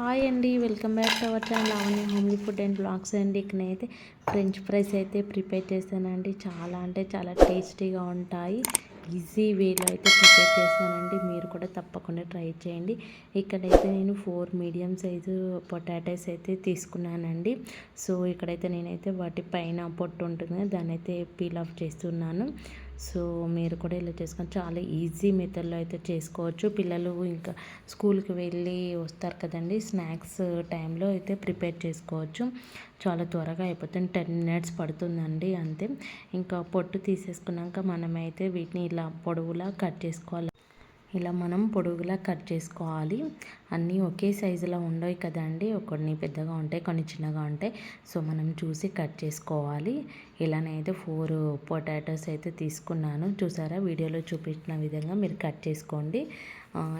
Hi అండి welcome back to our channel అవన్నీ homely food and blogs అండి. ఇక్కడైతే ఫ్రెంచ్ ఫ్రైస్ అయితే ప్రిపేర్ చేశానండి. చాలా అంటే చాలా టేస్టీగా ఉంటాయి. ఈజీ వేలో అయితే ప్రిపేర్ చేశానండి. మీరు కూడా తప్పకుండా ట్రై చేయండి. ఇక్కడైతే నేను ఫోర్ మీడియం సైజు పొటాటోస్ అయితే తీసుకున్నానండి. సో ఇక్కడైతే నేనైతే వాటి పైన పొట్టు ఉంటుంది దాన్ని అయితే పీల్ ఆఫ్ చేస్తున్నాను. సో మీరు కూడా ఇలా చేసుకొని చాలా ఈజీ మెథడ్లో అయితే చేసుకోవచ్చు. పిల్లలు ఇంకా స్కూల్కి వెళ్ళి వస్తారు కదండి స్నాక్స్ టైంలో అయితే ప్రిపేర్ చేసుకోవచ్చు. చాలా త్వరగా అయిపోతుంది. టెన్ మినిట్స్ పడుతుందండి అంతే. ఇంకా పొట్టు తీసేసుకున్నాక మనమైతే వీటిని ఇలా పొడవులా కట్ చేసుకోవాలి. ఇలా మనం పొడుగులా కట్ చేసుకోవాలి. అన్నీ ఒకే సైజులో ఉండవు కదండి. కొన్ని పెద్దగా ఉంటాయి కొన్ని చిన్నగా ఉంటాయి. సో మనం చూసి కట్ చేసుకోవాలి. ఇలానైతే ఫోర్ పొటాటోస్ అయితే తీసుకున్నాను. చూసారా? వీడియోలో చూపించిన విధంగా మీరు కట్ చేసుకోండి.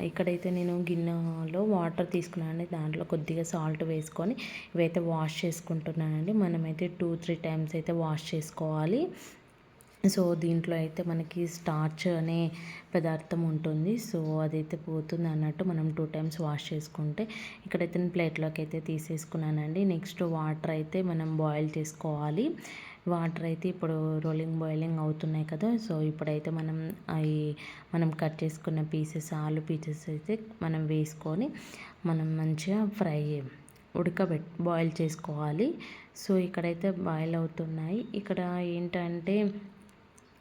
ఇక్కడైతే నేను గిన్నెలో వాటర్ తీసుకున్నానండి. దాంట్లో కొద్దిగా సాల్ట్ వేసుకొని ఇవైతే వాష్ చేసుకుంటున్నానండి. మనమైతే టూ త్రీ టైమ్స్ అయితే వాష్ చేసుకోవాలి. సో దీంట్లో అయితే మనకి స్టార్చ్ అనే పదార్థం ఉంటుంది. సో అదైతే పోతుంది అన్నట్టు మనం టూ టైమ్స్ వాష్ చేసుకుంటే ఇక్కడైతే నేను ప్లేట్లోకి అయితే తీసేసుకున్నానండి. నెక్స్ట్ వాటర్ అయితే మనం బాయిల్ చేసుకోవాలి. వాటర్ అయితే ఇప్పుడు రోలింగ్ బాయిలింగ్ అవుతున్నాయి కదా సో ఇప్పుడైతే మనం అవి మనం కట్ చేసుకున్న పీసెస్ ఆలు పీసెస్ అయితే మనం వేసుకొని మనం మంచిగా ఫ్రై ఉడకబెట్ బాయిల్ చేసుకోవాలి. సో ఇక్కడైతే బాయిల్ అవుతున్నాయి. ఇక్కడ ఏంటంటే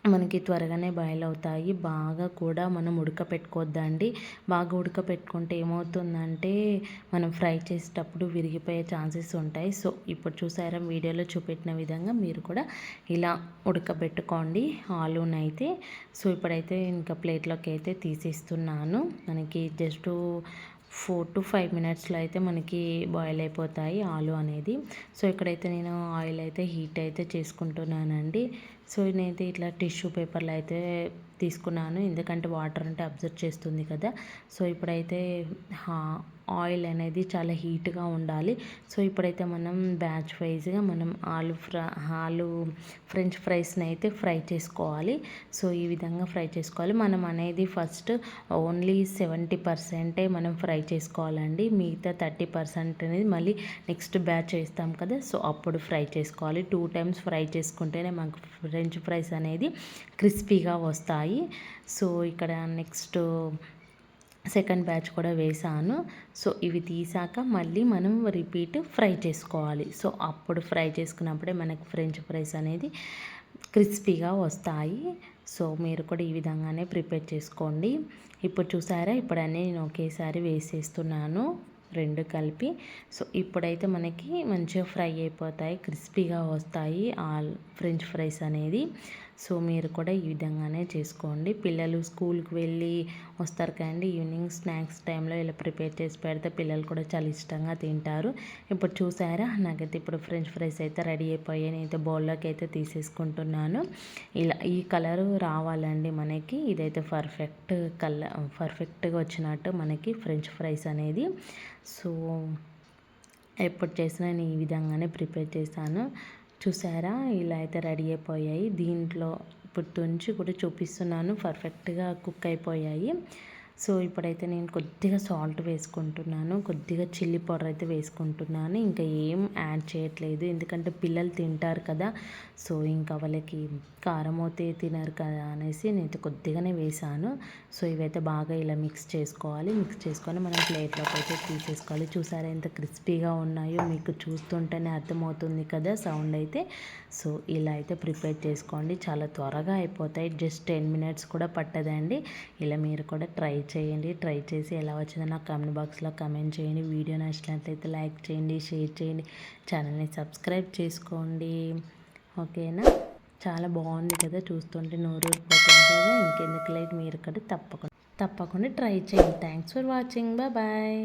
మనకి త్వరగానే బాయిల్ అవుతాయి బాగా కూడా మనం ఉడకపెట్టుకోవద్దండి బాగా ఉడకపెట్టుకుంటే ఏమవుతుందంటే మనం ఫ్రై చేసేటప్పుడు విరిగిపోయే ఛాన్సెస్ ఉంటాయి. సో ఇప్పుడు చూసారా వీడియోలో చూపెట్టిన విధంగా మీరు కూడా ఇలా ఉడకబెట్టుకోండి ఆలూనైతే. సో ఇప్పుడైతే ఇంకా ప్లేట్లోకి అయితే తీసేస్తున్నాను. మనకి జస్ట్ ఫోర్ టు ఫైవ్ మినిట్స్లో అయితే మనకి బాయిల్ అయిపోతాయి ఆలు అనేది. సో ఇక్కడైతే నేను ఆయిల్ అయితే హీట్ అయితే చేసుకుంటున్నానండి. సో నేనైతే ఇట్లా టిష్యూ పేపర్లు అయితే తీసుకున్నాను. ఎందుకంటే వాటర్ అంటే అబ్జర్వ్ చేస్తుంది కదా. సో ఇప్పుడైతే ఆయిల్ అనేది చాలా హీట్గా ఉండాలి. సో ఇప్పుడైతే మనం బ్యాచ్ వైజ్గా మనం ఆలు ఫ్రై ఆలు ఫ్రెంచ్ ఫ్రైస్ని అయితే ఫ్రై చేసుకోవాలి. సో ఈ విధంగా ఫ్రై చేసుకోవాలి. మనం అనేది ఫస్ట్ ఓన్లీ సెవెంటీ పర్సెంటే మనం ఫ్రై చేసుకోవాలండి. మిగతా థర్టీ పర్సెంట్ అనేది మళ్ళీ నెక్స్ట్ బ్యాచ్ వేస్తాం కదా సో అప్పుడు ఫ్రై చేసుకోవాలి. టూ టైమ్స్ ఫ్రై చేసుకుంటేనే మనకు ఫ్రెంచ్ ఫ్రైస్ అనేది క్రిస్పీగా వస్తాయి. సో ఇక్కడ నెక్స్ట్ సెకండ్ బ్యాచ్ కూడా వేసాను. సో ఇవి తీసాక మళ్ళీ మనం రిపీట్ ఫ్రై చేసుకోవాలి. సో అప్పుడు ఫ్రై చేసుకున్నప్పుడే మనకు ఫ్రెంచ్ ఫ్రైస్ అనేది క్రిస్పీగా వస్తాయి. సో మీరు కూడా ఈ విధంగానే ప్రిపేర్ చేసుకోండి. ఇప్పుడు చూసారా? ఇప్పుడు అన్నీ నేను ఒకేసారి వేసేస్తున్నాను. రెండు కలిపి. సో ఇప్పుడైతే మనకి మంచిగా ఫ్రై అయిపోతాయి. క్రిస్పీగా వస్తాయి ఆల్ ఫ్రెంచ్ ఫ్రైస్ అనేది. సో మీరు కూడా ఈ విధంగానే చేసుకోండి. పిల్లలు స్కూల్కి వెళ్ళి వస్తారు కదండి. ఈవినింగ్ స్నాక్స్ టైంలో ఇలా ప్రిపేర్ చేసి పెడితే పిల్లలు కూడా చాలా ఇష్టంగా తింటారు. ఇప్పుడు చూసారా? నాకైతే ఇప్పుడు ఫ్రెంచ్ ఫ్రైస్ అయితే రెడీ అయిపోయాయి. నేనైతే బౌల్లోకి అయితే తీసేసుకుంటున్నాను. ఇలా ఈ కలర్ రావాలండి మనకి. ఇదైతే పర్ఫెక్ట్ కలర్ పర్ఫెక్ట్గా వచ్చినట్టు మనకి ఫ్రెంచ్ ఫ్రైస్ అనేది. సో ఎప్పుడు చేసినా నేను ఈ విధంగానే ప్రిపేర్ చేశాను. చూసారా? ఇలా అయితే రెడీ అయిపోయాయి. దీంట్లో ఇప్పుడు తుంచి కూడా చూపిస్తున్నాను. పర్ఫెక్ట్గా కుక్ అయిపోయాయి. సో ఇప్పుడైతే నేను కొద్దిగా సాల్ట్ వేసుకుంటున్నాను. కొద్దిగా చిల్లీ పౌడర్ అయితే వేసుకుంటున్నాను. ఇంకా ఏం యాడ్ చేయట్లేదు. ఎందుకంటే పిల్లలు తింటారు కదా. సో ఇంకా వాళ్ళకి కారం అయితే తినరు కదా అనేసి నేను కొద్దిగానే వేసాను సో ఇవైతే బాగా ఇలా మిక్స్ చేసుకోవాలి. మిక్స్ చేసుకొని మనం ప్లేట్లోకి అయితే తీసేసుకోవాలి. చూసారా ఎంత క్రిస్పీగా ఉన్నాయో మీకు చూస్తుంటేనే అర్థమవుతుంది కదా సౌండ్ అయితే. సో ఇలా అయితే ప్రిపేర్ చేసుకోండి. చాలా త్వరగా అయిపోతాయి. జస్ట్ టెన్ మినిట్స్ కూడా పట్టదండి. ఇలా మీరు కూడా ట్రై చేయండి ట్రై చేసి ఎలా వచ్చిందో నాకు కామెంట్ బాక్స్లో కమెంట్ చేయండి. వీడియో నచ్చినట్లయితే లైక్ చేయండి షేర్ చేయండి. ఛానల్ని సబ్స్క్రైబ్ చేసుకోండి. ఓకేనా? చాలా బాగుంది కదా చూస్తుంటే నోరు పోతుంది కదా. ఇంకెందుకు లైట్? మీరు కూడా తప్పకుండా తప్పకుండా ట్రై చేయండి. Thanks for watching bye